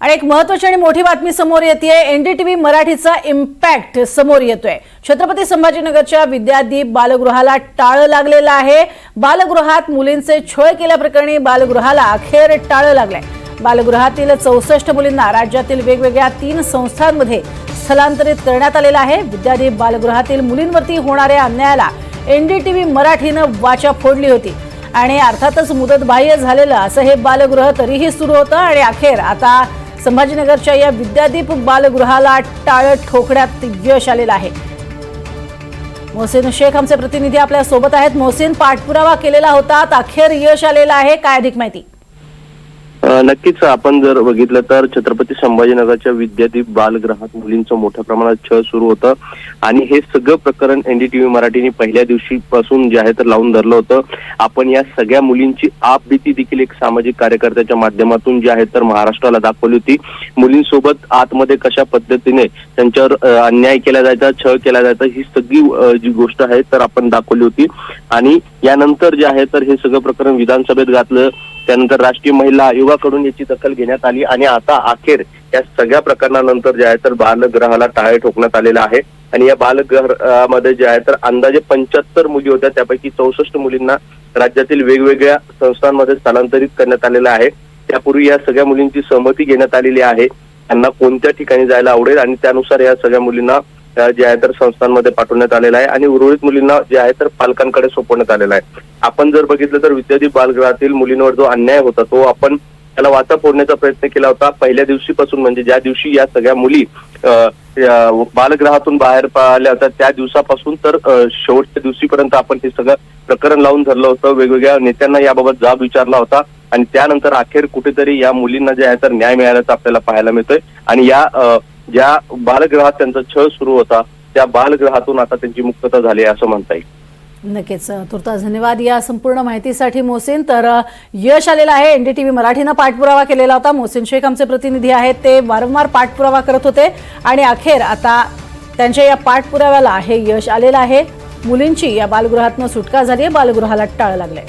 आणि एक महत्वाची आणि मोठी बातमी समोर येते एनडीटीव्ही मराठीचा इम्पॅक्ट समोर येतोय. छत्रपती संभाजीनगरच्या विद्यादीप बालगृहाला टाळं लागलेलं आहे. बालगृहात मुलींचे छळ केल्याप्रकरणी बालगृहाला अखेर टाळं लागलंय. बालगृहातील चौसष्ट मुलींना राज्यातील वेगवेगळ्या तीन संस्थांमध्ये स्थलांतरित करण्यात आलेलं आहे. विद्यादीप बालगृहातील मुलींवरती होणाऱ्या अन्यायाला एनडीटीव्ही मराठीनं वाचा फोडली होती. आणि अर्थातच मुदतबाह्य झालेलं असं हे बालगृह तरीही सुरू होतं आणि अखेर आता संभाजीनगरच्या या विद्यादीप बालगृहाला टाळं ठोकण्यात यश आलेलं आहे. मोहसिन शेख आमचे प्रतिनिधी आपल्यासोबत आहेत. मोहसिन पाठपुरावा केलेला होता. अखेर यश आलेला आहे. काय अधिक माहिती? नक्कीच आपण जर बघितलं तर छत्रपती संभाजीनगरच्या विद्यादीप बालग्रहात मुलींचं मोठ्या प्रमाणात छळ सुरू होतं. आणि हे सगळं प्रकरण एनडीटीव्ही मराठीने पहिल्या दिवशीपासून जे आहे तर लावून धरलं होतं. आपण या सगळ्या मुलींची आपबीती देखील एक सामाजिक कार्यकर्त्याच्या माध्यमातून जी आहे तर महाराष्ट्राला दाखवली होती. मुलींसोबत आतमध्ये कशा पद्धतीने त्यांच्यावर अन्याय केला जायचा छळ केला जायचा ही सगळी जी गोष्ट आहे तर आपण दाखवली होती. आणि यानंतर जे आहे तर हे सगळं प्रकरण विधानसभेत घातलं. त्यानंतर राष्ट्रीय महिला आयोगाकडून याची दखल घेण्यात आली आणि आता अखेर या सगळ्या प्रकरणानंतर जे आहे तर बालग्रहाला टाळे ठोकण्यात आलेला आहे. आणि या बालगृहामध्ये जे आहे तर अंदाजे पंच्याहत्तर मुली होत्या. त्यापैकी चौसष्ट मुलींना राज्यातील वेगवेगळ्या संस्थांमध्ये स्थलांतरित करण्यात आलेलं आहे. त्यापूर्वी या सगळ्या मुलींची सहमती घेण्यात आलेली आहे. त्यांना कोणत्या ठिकाणी जायला आवडेल आणि त्यानुसार या सगळ्या मुलींना जे आहे तर संस्थांमध्ये पाठवण्यात आलेलं आहे आणि उर्वरित मुलींना जे आहे तर पालकांकडे सोपवण्यात आलेलं आहे. आपण जर बघितलं तर विद्यार्थी बालगृहातील मुलींवर जो अन्याय होता तो आपण त्याला वाचा फोडण्याचा प्रयत्न केला होता. पहिल्या दिवशीपासून म्हणजे ज्या दिवशी या सगळ्या मुली अ, बालगृहातून बाहेर आल्या होत्या त्या दिवसापासून तर शेवटच्या दिवशीपर्यंत आपण हे सगळं प्रकरण लावून धरलं होतं. वेगवेगळ्या नेत्यांना याबाबत जाब विचारला होता आणि त्यानंतर अखेर कुठेतरी या मुलींना जे आहे तर न्याय मिळाल्याचं आपल्याला पाहायला मिळतोय. आणि या ज्या बालगृहात त्यांचा छळ सुरू होता त्या बालगृहातून आता त्यांची मुक्तता झाली असं म्हणता येईल. नक्कीच तुर्तास धन्यवाद. या संपूर्ण माहितीसाठी मोहसिन तर यश आलेलं आहे. एनडीटीव्ही मराठीनं पाठपुरावा केलेला होता. मोहसिन शेख आमचे प्रतिनिधी आहेत ते वारंवार पाठपुरावा करत होते. आणि अखेर आता त्यांच्या या पाठपुराव्याला हे यश आलेलं आहे. मुलींची या बालगृहातनं सुटका झाली आहे. बालगृहाला टाळ लागलंय.